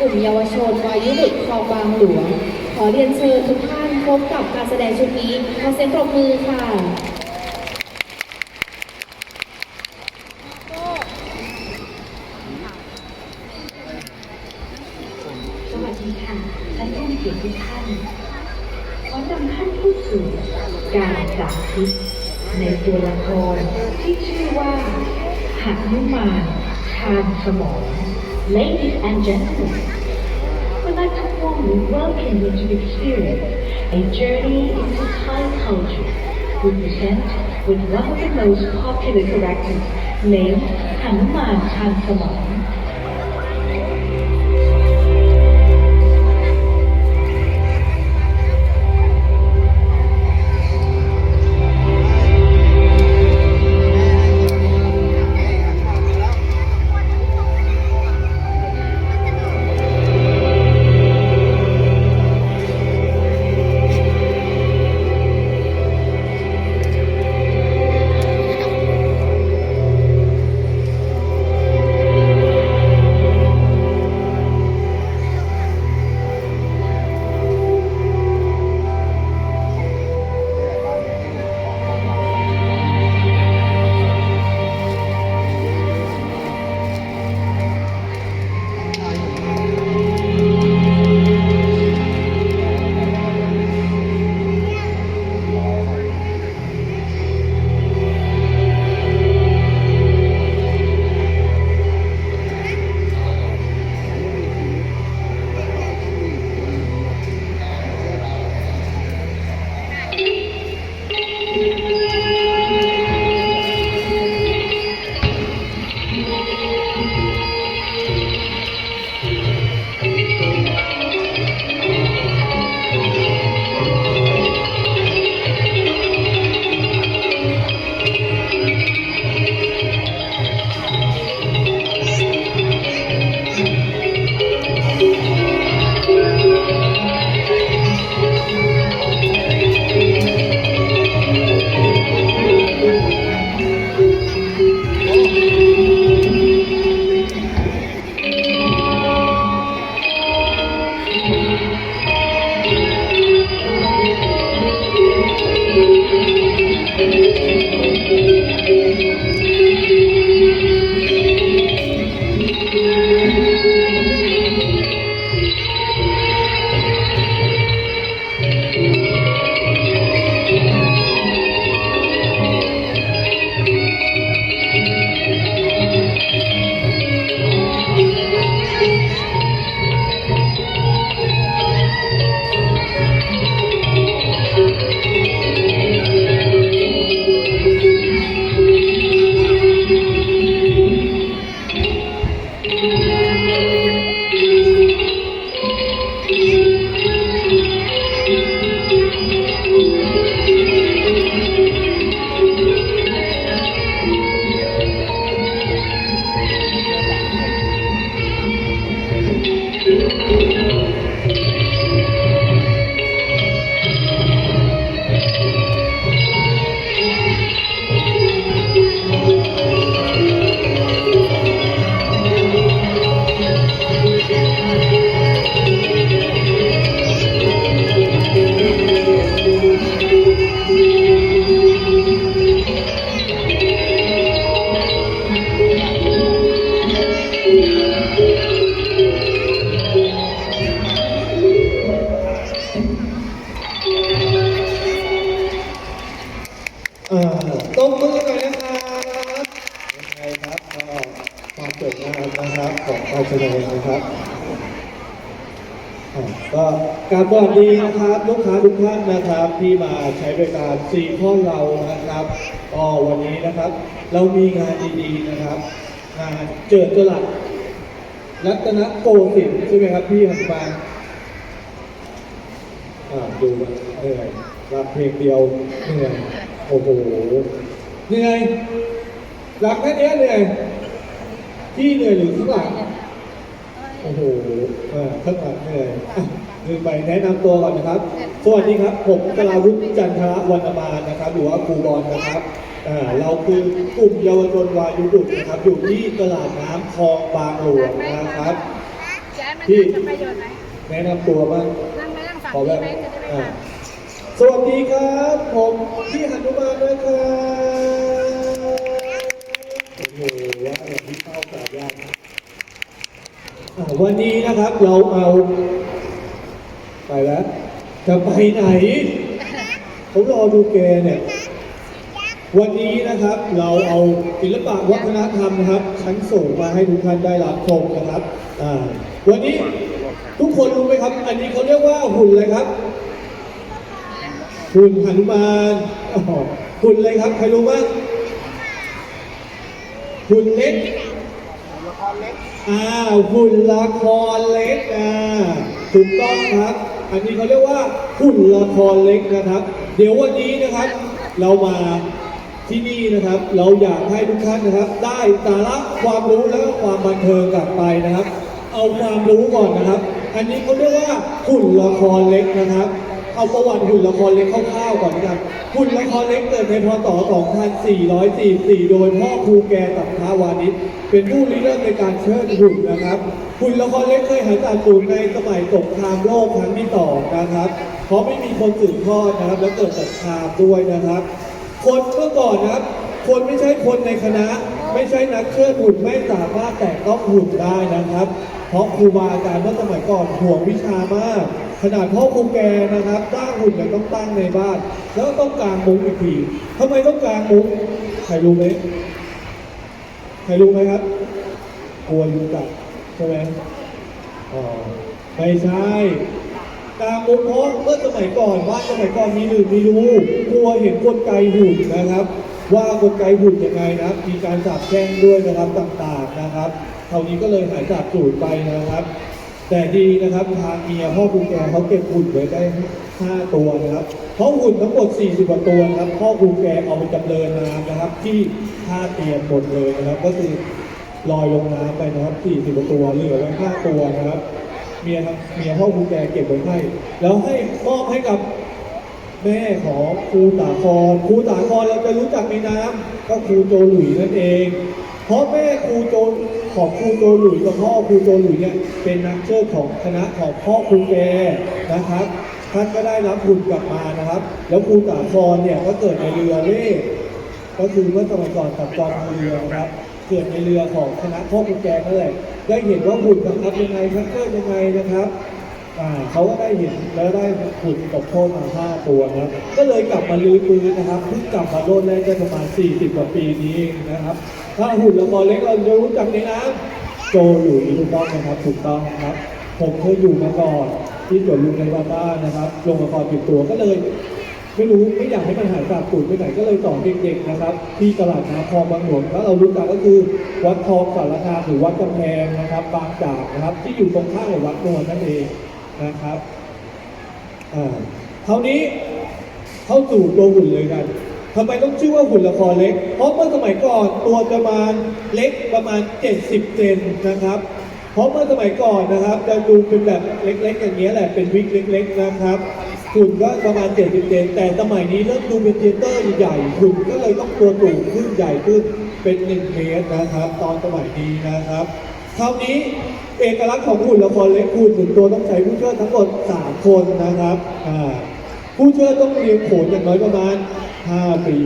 กลุ่มเยาวชนวายุบุตรคลองบางหลวง ขอเรียนเชิญทุกท่านพบกับการแสดงชุดนี้ขอเสียงปรบมือค่ะสวัสดีค่ะท่านผู้มีเกียรติทุกท่านขอนำท่านเข้สู่การจับพิษในตัวละครที่ชื่อว่าหันุมานทานสมอง Ladies and gentlemen, we'd like to warmly welcome you to experience a journey into Thai culture. We present with one of the most popular characters named Hanuman Chansamon. สวัสดีนะครับลูกค้าทุกท่านนะครับที่มาใช้บริการซีคอเรานะครับก็วันนี้นะครับ เรามีงานดีๆนะครับงานเจิดจรัสรัตนโกสินทร์ใช่ไหมครับพี่หันบานอ่าดูมันเหนื่อยรับเพลงเดียวเหนื่อยโอ้โหเหนื่อยรักแค่เนี้ยเหนื่อยพี่เหนื่อยหรือข้างหลังโอ้โหเออข้างหลังเหนื่อย ลืมไปแนะนำตัวก่อนนะครับ สวัสดีครับ ผมกลาวุฒิจันทรวรรณมานนะครับ หรือว่าครูบอลนะครับอ่าเราคือกลุ่มเยาวชนวายุบุตรนะครับ อยู่ที่ตลาดน้ำคลองบางหลวงนะครับย้ายมันพี่จะประโยชน์ไหมแนะนำตัวบ้างนั่งไหมนั่งฝั่งขอแบนี้บไหมจะได้ไม่อ่าผ่านสวัสดีครับ ผมพี่หนุมานนะครับโอ้โหว่าแบบที่เข้าสายยากอ่าวันนี้นะครับเราเอา ไปแล้ว จะไปไหน ผมรอดูแกเนี่ย วันนี้นะครับเราเอาศิลปะวัฒนธรรมนะครับ ชั้นสูงมาให้ทุกท่านได้รับชมนะครับอ่าวันนี้ทุกคนรู้ไหมครับ อันนี้เขาเรียกว่าหุ่นเลยครับ หุ่นหนุมานหุ่นเลยครับ ใครรู้บ้างหุ่นเล็กอ้าหุ่นละครเล็กอ่าถูกต้องครับ อันนี้เขาเรียกว่าหุ่นละครเล็กนะครับ เดี๋ยววันนี้นะครับ เรามาที่นี่นะครับ เราอยากให้ทุกท่านนะครับ ได้สาระความรู้และก็ความบันเทิงกลับไปนะครับ เอาความรู้ก่อนนะครับ อันนี้เขาเรียกว่าหุ่นละครเล็กนะครับ เอาประวัติหุ่นละครเล็กคร่าวๆก่อนนะครับหุ่นละครเล็กเกิดในพศ 2444 โดยพ่อครูแกกับท้าวานิชเป็นผู้ริเริ่มในการเชิดหุ่นนะครับหุ่นละครเล็กเคยหายจากสูญในสมัยสงครามโลกครั้งที่สองนะครับ เพราะไม่มีคนสืบทอดนะครับ และเกิดสงครามด้วยนะครับ คนเมื่อก่อนนะครับ คนไม่ใช่คนในคณะ ไม่ใช่นักเชิดหุ่นไม่สามารถแตะต้องหุ่นได้นะครับ เพราะครูบาอาจารย์เมื่อสมัยก่อนห่วงวิชามาก ขนาดพ่อครูแกนะครับสร้างหุ่นยังต้องตั้งในบ้าน แล้วต้องกางมุ้งอีกทีทำไมต้องกางมุ้งใครรู้ไหมใครรู้ไหมครับกลัวยุงกัดใช่ไหมอ๋อไม่ใช่กลางมุมเพราะเมื่อสมัยก่อนบ้านสมัยก่อนมีหรือมีรู้กลัวเห็นกลไกหุ่นนะครับ ว่ากลไกหุ่นยังไงนะครับมีการสาบแช่งด้วยนะครับต่างๆนะครับคราวนี้ก็เลยหายจากสูตรไปนะครับ แต่ดีนะครับทางเมียพ่อคุณแกเขาเก็บหุ่นไว้ได้ 5 ตัวนะครับเพราะหุ่นทั้งหมด 40กว่าตัวนะครับพ่อคุณแกเอาไปจำเริญน้ำนะครับ ที่ท่าเตียนหมดเลยนะครับ ก็คือลอยลงน้ำไปนะครับ40กว่าตัวเหลือไว้5ตัวนะครับ เมียทำเมียพ่อครูแกเก็บไว้ให้ แล้วให้มอบให้กับแม่ของครูตาคอนครูตาคอนเราจะรู้จักในน้ำก็ครูโจหลุยนั่นเอง เพราะแม่ครูโจของครูโจหลุยกับพ่อครูโจหลุยเนี่ยเป็นนักเชิดของคณะของพ่อครูแกนะครับท่านก็ได้รับทุนกลับมานะครับ แล้วครูตาคอนเนี่ยก็เกิดในเรือเล่ก็คือเมื่อสมัยก่อนกับกองทัพเรือนะครับเกิดในเรือของคณะพ่อคุณแกนั่นแหละได้เห็นว่าหุ่นบังคับยังไงชักเกอร์ยังไงนะครับเขาก็ได้เห็นแล้วได้หุ่นตกโทษมาห้าตัวนะครับก็เลยกลับมาลื้อปืนนะครับเพิ่งกลับมาโดนแรกได้ประมาณ 40 กว่าปีนี้นะครับ ถ้าหุ่นละครเล็กเราจะรู้จักในน้ำโจหลุยถูกต้องนะครับถูกต้องครับ ผมเคยอยู่มาก่อนที่สวนลุงในวาต้านะครับลงละครปิดตัวก็เลย ไม่รู้ไม่อยากให้มันหายจากสูตรไปไหนก็เลยสอนเด็กๆนะครับ ที่ตลาดน้ำคลองบางหลวงแล้วเรารู้จักก็คือวัดทองสารคามหรือวัดกำแพงนะครับ บางจากนะครับ ที่อยู่ตรงข้ามกับวัดนวลนั่นเองนะครับอ่าคราวนี้เข้าสู่ตัวหุ่นเลยกัน ทำไมต้องชื่อว่าหุ่นละครเล็ก เพราะเมื่อสมัยก่อนตัวประมาณเล็กประมาณ 70 เซนนะครับ เพราะเมื่อสมัยก่อนนะครับ จะดูเป็นแบบเล็กๆอย่างนี้แหละ เป็นวิกเล็กๆนะครับหุ่นก็ประมาณ 70 เซนแต่สมัยนี้เริ่มดูเป็นเทเตอร์ใหญ่หุ่นก็เลยต้องตัวสูงขึ้นใหญ่ขึ้นเป็น 1 เมตรนะครับ ตอนสมัยนี้นะครับคราวนี้เอกลักษณ์ของหุ่นละครเล็กหุ่นหนึ่งตัวต้องใช้ผู้เช่วยทั้งหมด 3 คนนะครับผู้เช่วยต้องเรียนโขนอย่างน้อยประมาณ 5 ปี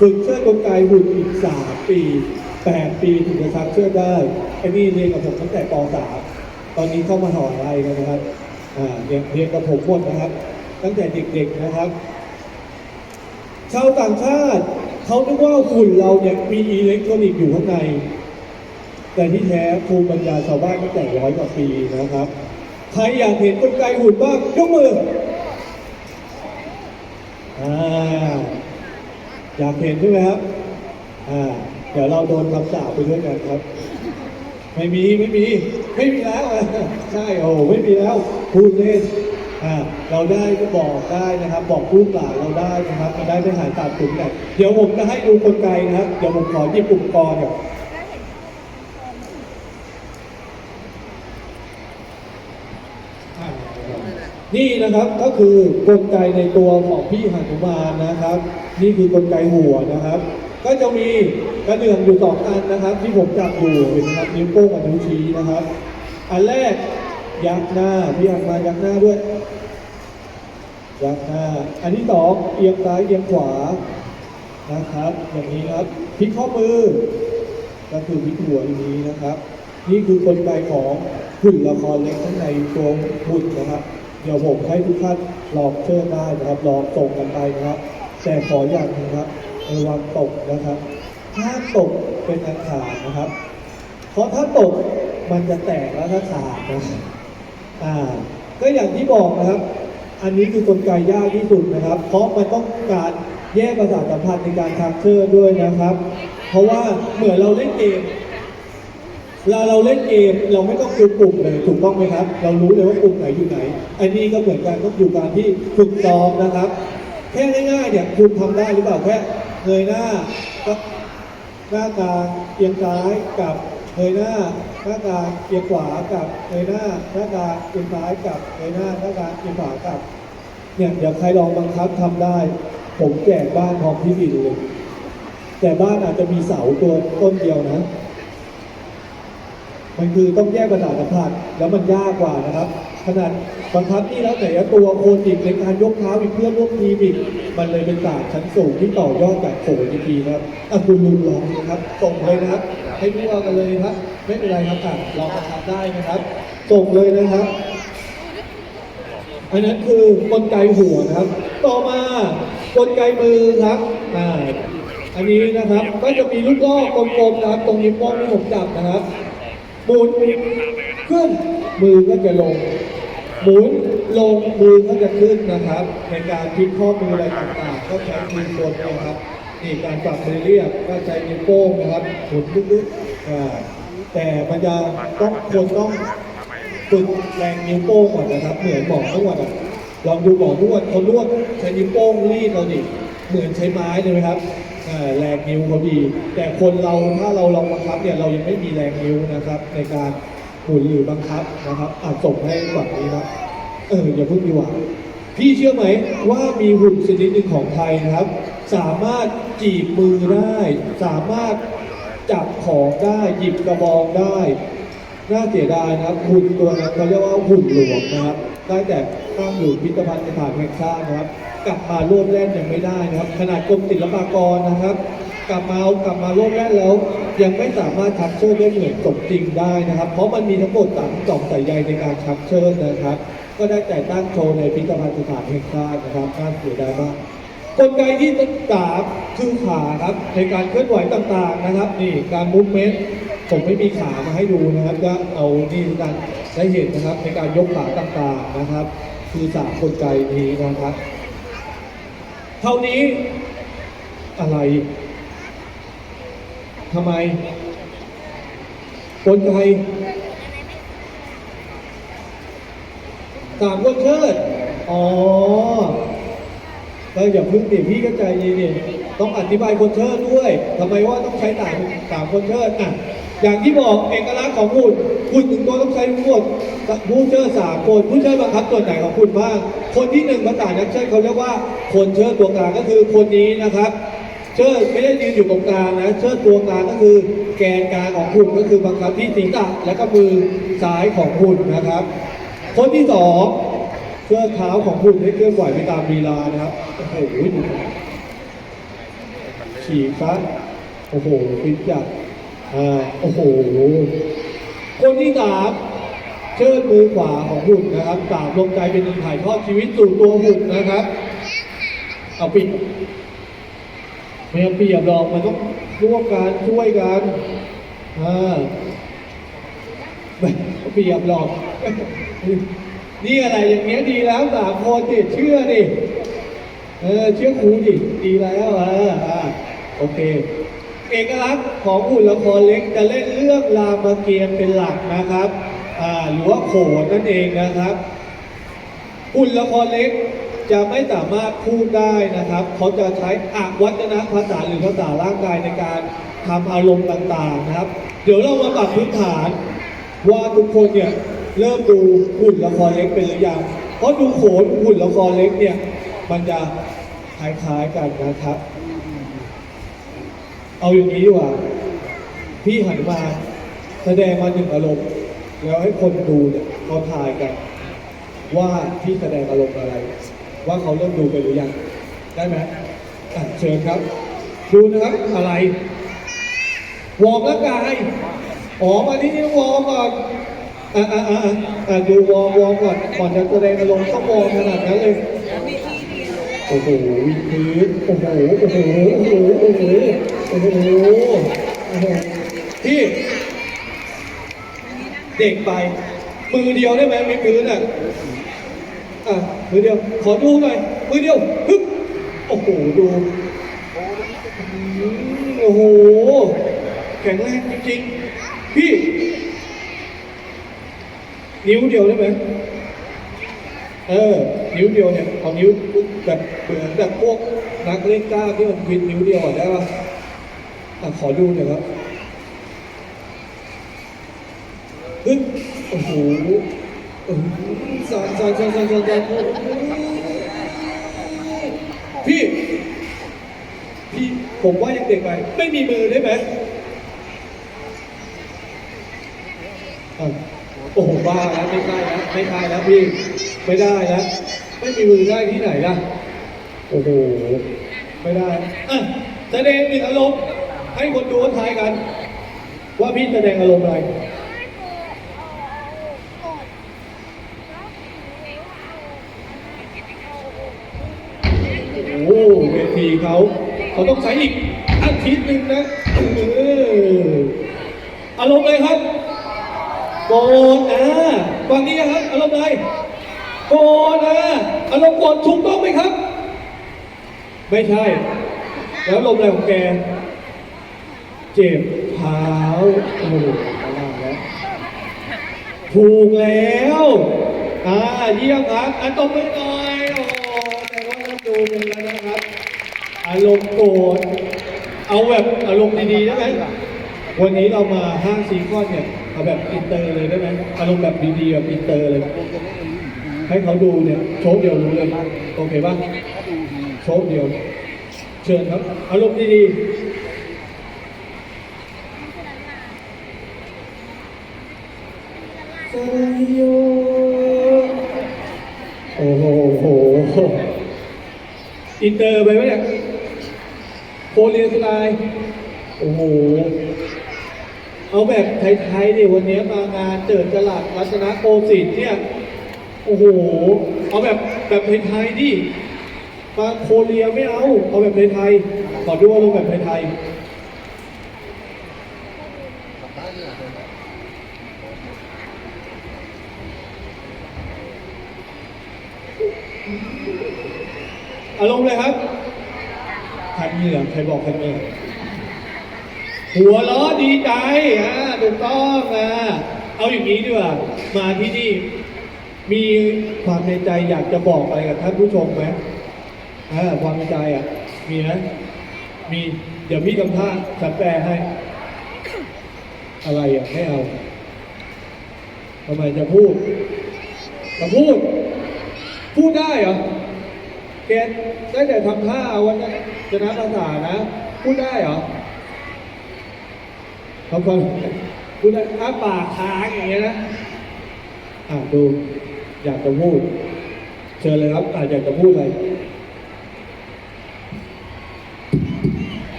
ฝึกเชื่อกลไกหุ่นอีก 3 ปี 8 ปีถึงจะซักเชื่อได้ไอ้นี่เรียนกับผมตั้งแต่ป .3 ตอนนี้เข้ามาถออะไรกันนะครับอ่าเรียนเรียนกับผมหมดนะครับ ตั้งแต่เด็กๆนะครับชาวต่างชาติเขาคิดว่าหุ่นเราเนี่ยมีอิเล็กทรอนิกส์อยู่ข้างใน แต่ที่แท้ภูมิปัญญาชาวบ้านตั้งแต่ร้อยกว่าปีนะครับ ใครอยากเห็นกลไกหุ่นบ้างยกมือ อ่า อยากเห็นใช่ไหมครับ อ่า เดี๋ยวเราโดนคำสาปไปด้วยกันครับ ไม่มีไม่มี ไม่มีแล้ว ใช่โอ้ไม่มีแล้วพูดเล่น อ่า เราได้ก็บอกได้นะครับ บอกลูกหลานเราได้นะครับจะได้ไม่หายตาดตุ่มกันเดี๋ยวผมจะให้ดูคนไกนะครับ เดี๋ยวผมขอหยิบอุปกรณ์ก่อน นี่นะครับก็คือกลไกในตัวของพี่หนุมานนะครับ นี่คือกลไกหัวนะครับ ก็จะมีกระเดื่องอยู่สองอันนะครับ ที่ผมจับอยู่เห็นไหมครับนิ้วโป้งกับนิ้วชี้นะครับ อันแรกยักหน้าพี่หันมายักหน้าด้วยยักหน้า อันที่สองเอียงซ้ายเอียงขวานะครับ อย่างนี้ครับพลิกข้อมือก็คือพลิกหัวอย่างนี้นะครับ นี่คือกลไกของหุ่นละครเล็กข้างในตัวหุ่นนะครับ ดี๋ยวผมให้ทุกท่านลองเชื่อได้นะครับลองส่งกันไปนะครับแต่ขออย่างหนึงครับระวังตกนะครับถ้าตกเป็นอันขาดนะครับ เพราะถ้าตกมันจะแตกแล้วก็ขาดนะอ่าก็อย่างที่บอกนะครับ อันนี้คือกลไกยากที่สุดนะครับ เพราะมันต้องการแยกประสาทสัมพันธ์ในการทักเชอร์ด้วยนะครับ เพราะว่าเหมือนเราเล่นเกม เวลาเราเล่นเกมเราไม่ต้องดูปุ่มเลยถูกต้องไหมครับ เรารู้เลยว่าปุ่มไหนอยู่ไหนอันนี้ก็เหมือนกันต้องอยู่การที่ฝึกซ้อมนะครับ แค่ง่ายๆเนี่ยคุณทำได้หรือเปล่าแค่เงยหน้าก็หน้ากลางเอียงซ้ายกับเงยหน้าหน้ากลางเอียงขวากับเงยหน้าหน้ากลางเอียงซ้ายกับเงยหน้าหน้ากลางเอียงขวากับเนี่ยเดี๋ยวใครลองบังคับทำได้ ผมแจกบ้านพร้อมที่ดินเลยแต่บ้านอาจจะมีเสาตัวต้นเดียวนะ มันคือต้องแยกประสาทสัมผัสแล้วมันยากกว่านะครับขนาดบังคับนี่แล้วไหนจะตัวโคนอีกในการยกเท้าอีกเพื่อนร่วมทีมอีกมันเลยเป็นศาสตร์ชั้นสูงที่ต่อยอดจากโขนอีกทีนะครับอะคุณลุงลองนะครับส่งเลยนะครับ ให้ดูเอากันเลยครับ ไม่เป็นไรครับอะลองมาทำได้นะครับส่งเลยนะครับ อันนั้นคือกลไกหัวนะครับ ต่อมากลไกมือครับอ่าอันนี้นะครับก็จะมีลูกล่อกลมๆนะครับ ตรงนิ้วโป้งที่ผมจับนะครับ หมุนขึ้นมือก็จะลง หมุนลงมือก็จะขึ้นนะครับ ในการพลิกข้อมืออะไรต่างๆ ก็ใช้มือตัวเดียวครับนี่การปรับมือเรียบก็ใช้นิ้วโป้งนะครับหมุนลึกๆแต่มันจะต้องคนต้องฝึกแรงนิ้วโป้งก่อนนะครับ เหมือนหมอนวดอะลองดูหมอนวดเขานวดใช้นิ้วโป้งรีดเราดิเหมือนใช้ไม้เลยไหมครับ อ่แรงนิ้วเขาดี แต่คนเราถ้าเราลองบังคับเนี่ยเรายังไม่มีแรงนิ้วนะครับ ในการหมุนหรือบังคับนะครับอาจส่งให้ฝั่งนี้ครับเอออย่าเพิ่งดีกว่าพี่เชื่อไหมว่ามีหุ่นชนิดหนึ่งของไทยนะครับ สามารถจีบมือได้ สามารถจับของได้หยิบกระบองได้น่าเสียดายนะครับหุ่นตัวนั้นเขาเรียกว่าหุ่นหลวงนะครับได้แต่ตั้งอยู่พิพิธภัณฑ์สถานแห่งชาตินะครับ กลับมาร่วมเล่นยังไม่ได้นะครับ ขนาดกรมศิลปากรนะครับ กลับมาเอากลับมาร่วมเล่นแล้ว ยังไม่สามารถทักเชิญได้เหมือนสมจริงได้นะครับ เพราะมันมีทั้งหมดสามสองสายใยในการทักเชิญนะครับ ก็ได้แต่ตั้งโชว์ในพิพิธภัณฑ์สถานแห่งชาตินะครับน่าเสียดายมากกลไกที่สามคือขาครับในการเคลื่อนไหวต่างๆนะครับนี่การมูฟเมนต์ผมไม่มีขามาให้ดูนะครับก็เอานี่กันได้เห็นนะครับในการยกขาต่างๆนะครับ คือสามกลไกนี้นะครับ เท่านี้ อะไรทำไมกลไกสามคนเชิด อ๋อก็อย่าพึ่งดิพี่ก็ใจเย็นๆต้องอธิบายคนเชิดด้วยทำไมว่าต้องใช้สามสามคนเชิดอะ อย่างที่บอกเอกลักษณ์ของหุ่นหุ่นหนึ่งตัวต้องใช้ทั้งหมดผู้เชิดสามคนผู้เชิดบังคับส่วนไหนของคุณบ้างคนที่หนึ่งภาษานักเชิดเขาเรียกว่าคนเชิดตัวกลางก็คือคนนี้นะครับเชิดไม่ได้ยืนอยู่ตรงกลางนะเชิดตัวกลางก็คือแกนกลางของหุ่นก็คือบังคับที่ศีรษะและก็มือซ้ายของหุ่นนะครับ คนที่สองเชือเท้าของหุ่นให้เคลื่อนไหวไปตามลีลานะครับโอ้โหฉีกซัดโอ้โหฟิตจัด อ่าโอ้โห คนที่สามเชิดมือขวาของหุ่นนะครับสามลงใจเป็นหนึ่งถ่ายทอดชีวิตสู่ตัวหุ่นนะครับ เอาปิดไม่เอาเปรียบหรอกมันต้องร่วมกันช่วยกันอ่าเอาเปรียบหรอก นี่อะไรอย่างเงี้ยดีแล้วสามคนดิเชื่อดิ เออเชื่อครูดิ ดีแล้วอ่าโอเค เอกลักษณ์ของหุ่นละครเล็กจะเล่นเรื่องรามเกียรติ์เป็นหลักนะครับหรือว่าโขนนั่นเองนะครับหุ่นละครเล็กจะไม่สามารถพูดได้นะครับ เขาจะใช้อวัจนภาษาหรือภาษาร่างกายในการทำอารมณ์ต่างๆนะครับ เดี๋ยวเรามาปรับพื้นฐานว่าทุกคนเนี่ยเริ่มดูหุ่นละครเล็กเป็นหรือยังเพราะดูโขนหุ่นละครเล็กเนี่ยมันจะคล้ายๆกันนะครับ เอาอย่างนี้ดีกว่า พี่หันมาแสดงมาหนึ่งอารมณ์ แล้วให้คนดูเนี่ยเขาทายกัน ว่าพี่แสดงอารมณ์อะไร ว่าเขาเริ่มดูไปหรือยัง ได้ไหมอะเชิญครับ ดูนะครับอะไร วอร์มร่างกายอ๋อมาที่นี่วอร์มก่อนอะอะอะอะอะดูวอร์มวอร์มก่อนก่อนจะแสดงอารมณ์ต้องวอร์มขนาดนั้นเลย โอ้โหวิดพื้นโอ้โหโอ้โหโอ้โหโอ้โหโอ้โหพี่เด็กไปมือเดียวได้ไหมวิดพื้นอะอะมือเดียวขอดูหน่อยมือเดียวฮึบโอ้โหดูโอ้โหแข็งแรงจริงๆพี่ นิ้วเดียวได้ไหม เออนิ้วเดียวเนี่ยเอานิ้วแบบเหมือนแบบพวกนักเล่นกล้าที่มันพินนิ้วเดียวอะได้ป่ะอะขอดูหน่อยครับฮึบโอ้โหโอ้โหสั่นสั่นสั่นสั่นสั่นสั่นโอ้โหพี่ พี่ผมว่ายังเด็กไป ไม่มีมือได้ไหมอะโอ้โหบ้าแล้วไม่ใช่แล้วไม่ใช่แล้วพี่ ไม่ได้แล้วไม่มีมือได้ที่ไหนล่ะ โอ้โห ไม่ได้อะแสดงมีอารมณ์ให้คนดูทายกัน ว่าพี่แสดงอารมณ์อะไร โอ้โหเวทีเขาเขาต้องใช้อีกอาทิตย์หนึ่งนะเอออารมณ์เลยครับโกรธอ่าฟังนี้นะครับอารมณ์อะไร กรธอ่าอารมณ์โกรธถูกต้องไหมครับ ไม่ใช่ แล้วอารมณ์อะไรของแก เจ็บเท้าโอ้โหอะไรแล้วถูกแล้วอ่าเยี่ยมครับอันตบมือหน่อยโอ้แต่ว่าท่าดูกันแล้วนะครับอารมณ์โกรธเอาแบบอารมณ์ดีๆได้ไหมวันนี้เรามาห้างซีคอนเนี่ยเอาแบบอินเตอร์เลยได้ไหมอารมณ์แบบดีๆแบบอินเตอร์เลย ให้เขาดูเนี่ยโชว์เดียวรู้เลยโอเคป่ะโชว์เดียว เชิญครับอารมณ์ดีๆสลายโยโอ้โหอินเตอร์ไปไหมเนี่ยโคเรียนสไตล์โอ้โหเอาแบบไทยๆดิวันนี้มางานเจิดจลัดรัตนโกสินทร์เนี่ย โอ้โห เอาแบบแบบไทยๆดิมาโคเรียไม่เอา เอาแบบไทยๆขอดูอารมณ์แบบไทยๆอารมณ์เลยครับคันเหงื่อใครบอกคันเหงื่อหัวล้อดีใจอ่าถูกต้องอะเอาอย่างนี้ดีกว่า มาที่นี่ มีความในใจอยากจะบอกอะไรกับท่านผู้ชมไหมอ่าความในใจอะ มีไหมมี เดี๋ยวพี่ทำท่าฉันแปลให้ อะไรอะไม่เอาทำไมจะพูด จะพูด พูดได้เหรอเกณได้แต่ทำท่าเอาวันนั้นชนะภาษานะ พูดได้เหรอเขาฟังพูดได้อ้าปากค้างอย่างเงี้ยนะอะดู อยากจะพูด เชิญเลยครับอะอยากจะพูดอะไร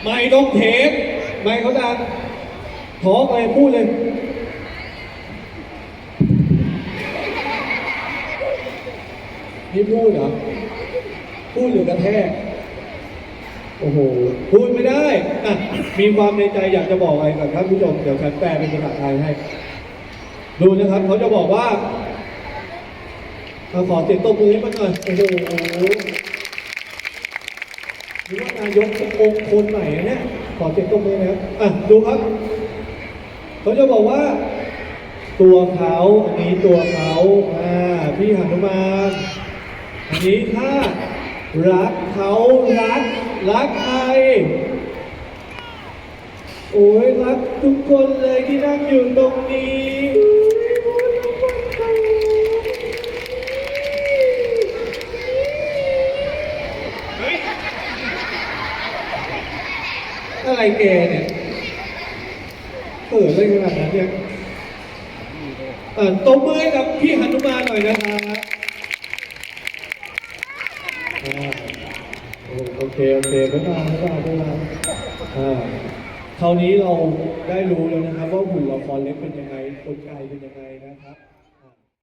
ไม่ต้องเทคไม่เขาดังขอไปพูดเลย นี่พูดเหรอ พูดหรือกระแทก โอ้โห พูดไม่ได้อะมีความในใจอยากจะบอกอะไรกับท่านผู้ชม เดี๋ยวฉันแปลเป็นภาษาไทยให้ ดูนะครับ เขาจะบอกว่า เราขอเสียงตบมือให้มันหน่อยโอ้โหหรือว่านายกเป็นองค์คนใหนเนี่ย ขอเสียงตบมือนะครับอะดูครับ เขาจะบอกว่า ตัวเขาอันนี้ตัวเขาอ่าพี่หนุมานอันนี้ถ้ารักเขารักรักใครโอ้ยรักทุกคนเลยที่นั่งอยู่ตรงนี้เฮ้ย อะไรแกเนี่ยเปิดอะไรขนาดนั้นเนี่ยเอ่าตบมือให้กับพี่หนุมานหน่อยนะครับโอเค โอเคบ๊ายบายบ๊ายบายบ๊ายบาอ่าคราวนี้เราได้รู้แล้วนะครับว่าหุ่นละครเล็กเป็นยังไงกลไกเป็นยังไงนะ